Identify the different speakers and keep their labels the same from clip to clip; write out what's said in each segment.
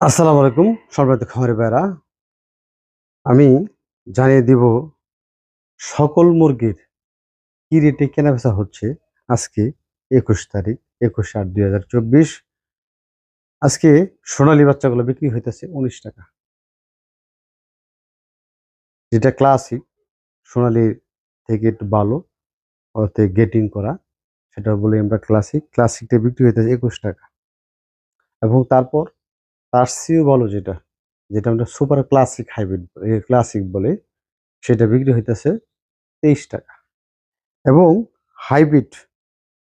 Speaker 1: আসসালামু আলাইকুম সর্বাধিক খবরে বেড়া আমি জানিয়ে দিব সকল মুরগির কী রেটে কেনা বেচা হচ্ছে আজকে একুশ তারিখ, একুশ আট দুই হাজার চব্বিশ। আজকে সোনালী বাচ্চাগুলো বিক্রি হইতেছে উনিশ টাকা। যেটা ক্লাসিক সোনালির থেকে একটু ভালো ওতে গেটিং করা, সেটা বলি আমরা ক্লাসিক ক্লাসিকটা বিক্রি হইতেছে একুশ টাকা। এবং তারপর চেয়েও ভালো যেটা যেটা আমরা সুপার ক্লাসিক হাইব্রিড ক্লাসিক বলে, সেটা বিক্রি হইতেছে তেইশ টাকা। এবং হাইব্রিড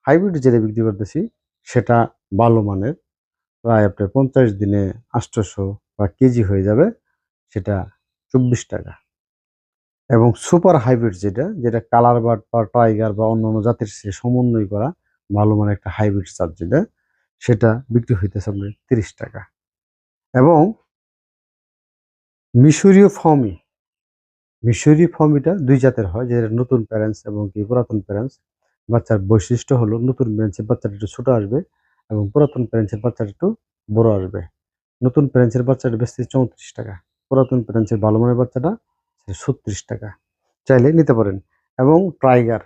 Speaker 1: হাইব্রিড যেটা বিক্রি করতেছি, সেটা ভালো মানের, প্রায় আপনার পঞ্চাশ দিনে আটশোশো বা কেজি হয়ে যাবে, সেটা চব্বিশ টাকা। এবং সুপার হাইব্রিড যেটা যেটা কালার বার্ড বা টাইগার বা অন্যান্য জাতের সে সমন্বয় করা ভালো মানের একটা হাইব্রিড জাত যেটা, সেটা বিক্রি হইতেছে আপনার তিরিশ টাকা। এবং মিশরীয় ফর্মি মিশরীয় ফর্মিটা দুই জাতের হয় যেটা নতুন প্যারেন্টস এবং কি পুরাতন প্যারেন্টস বাচ্চার বৈশিষ্ট্য হলো নতুন প্যারেন্টসের বাচ্চাটা একটু ছোট আসবে এবং পুরাতন প্যারেন্টসের বাচ্চাটা একটু বড় আসবে। নতুন প্যারেন্টসের বাচ্চাটা বেশি চৌত্রিশ টাকা, পুরাতন প্যারেন্টসের ভালো মানের বাচ্চাটা ছত্রিশ টাকা। চাইলে নিতে পারেন। এবং টাইগার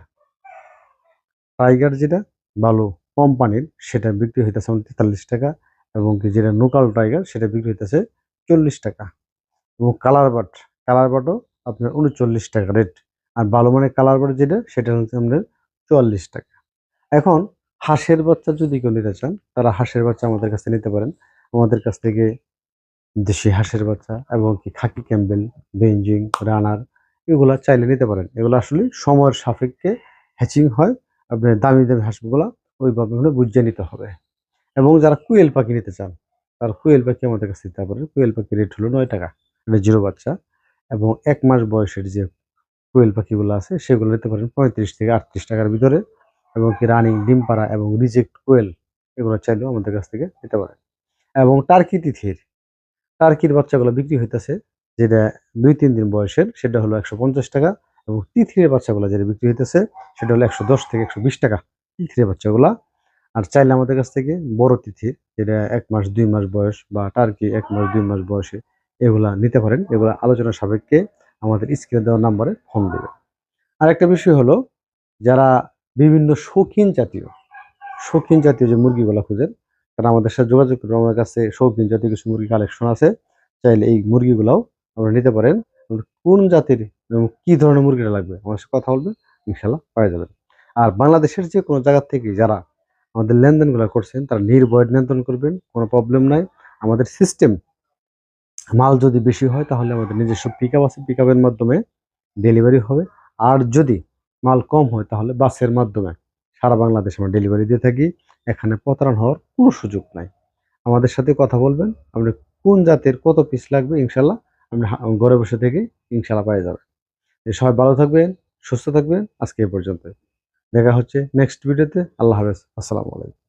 Speaker 1: টাইগার যেটা ভালো কোম্পানির সেটা বিক্রি হইতেছে আমাদের তেতাল্লিশ টাকা। এবং কি যেটা লোকাল টাইগার সেটা বিক্রি হইতেছে চল্লিশ টাকা। এবং কালার বাট কালার বাটও আপনার উনচল্লিশ টাকা রেট আর ভালো মানের কালার বাট যেটা, সেটা হচ্ছে আপনার চুয়াল্লিশ টাকা। এখন হাঁসের বাচ্চা যদি কেউ নিতে চান, তারা হাঁসের বাচ্চা আমাদের কাছে নিতে পারেন। আমাদের কাছ থেকে দেশি হাঁসের বাচ্চা এবং কি খাকি ক্যাম্বেল, বেঞ্জিং, রানার, এগুলা চাইলে নিতে পারেন। এগুলো আসলে সময়ের সাপেক্ষে হ্যাচিং হয়। আপনার দামি দামি হাঁসগুলো ওইভাবে মানে বুঝিয়ে নিতে হবে। এবং যারা কুয়েল পাখি নিতে চান, তার কুয়েল পাখি আমাদের কাছে দিতে পারেন। কুয়েল পাখির রেট হলো নয় টাকা। এটা জিরো বাচ্চা এবং এক মাস বয়সের যে কোয়েল পাখিগুলো আছে, সেগুলো নিতে পারেন পঁয়ত্রিশ থেকে আটত্রিশ টাকার ভিতরে এবং কি রানিং ডিম পাড়া এবং রিজেক্ট কোয়েল, এগুলো চাইলেও আমাদের কাছ থেকে নিতে পারেন। এবং টার্কি তিথির, টার্কির বাচ্চাগুলো বিক্রি হইতেছে, যেটা দুই তিন দিন বয়সের, সেটা হলো একশো পঞ্চাশ টাকা এবং তিথিরের বাচ্চাগুলো যেটা বিক্রি হইতেছে, সেটা হলো একশো দশ থেকে একশো বিশ টাকা। তিথিরের বাচ্চাগুলা আর চাইলে আমাদের কাছ থেকে বড় তিথির যেটা এক মাস, দুই মাস বয়স বা টার্কি এক মাস, দুই মাস বয়সে এগুলা নিতে পারেন। এগুলো আলোচনা সাপেক্ষে আমাদের স্ক্রিনে দেওয়া নাম্বারে ফোন দেবে আর একটা বিষয় হলো, যারা বিভিন্ন শৌখিন জাতীয় শৌখিন জাতীয় যে মুরগিগুলো খুঁজেন, তারা আমাদের সাথে যোগাযোগ করবে আমাদের কাছে শৌখিন জাতীয় কিছু মুরগি কালেকশন আছে। চাইলে এই মুরগিগুলাও আমরা নিতে পারেন। কোন জাতির কি ধরনের মুরগিটা লাগবে? আমার সাথে কথা বলবে ইনশাল্লাহ পাওয়া যাবে। আর বাংলাদেশের যে কোনো জায়গা থেকে যারা আমাদের লেনদেনগুলো করছেন, তারা নির্ভয় নিয়ন্ত্রণ করবেন, কোনো প্রবলেম নাই। আমাদের সিস্টেম মাল যদি বেশি হয়, তাহলে আমাদের নিজস্ব পিক আপ আছে পিক আপের মাধ্যমে ডেলিভারি হবে। আর যদি মাল কম হয়, তাহলে বাসের মাধ্যমে। সারা বাংলাদেশে আমরা ডেলিভারি দিয়ে থাকি, এখানে প্রতারণ হওয়ার কোনো সুযোগ নাই। আমাদের সাথে কথা বলবেন আপনি কোন জাতের কত পিস লাগবে, ইনশাল্লাহ আপনি ঘরে বসে থেকে ইনশাল্লাহ পাই যাবেন সবাই ভালো থাকবেন, সুস্থ থাকবেন, আজকে এই পর্যন্ত দেখা হচ্ছে নেক্সট ভিডিওতে আল্লাহ হাফেজ। আসসালামু আলাইকুম।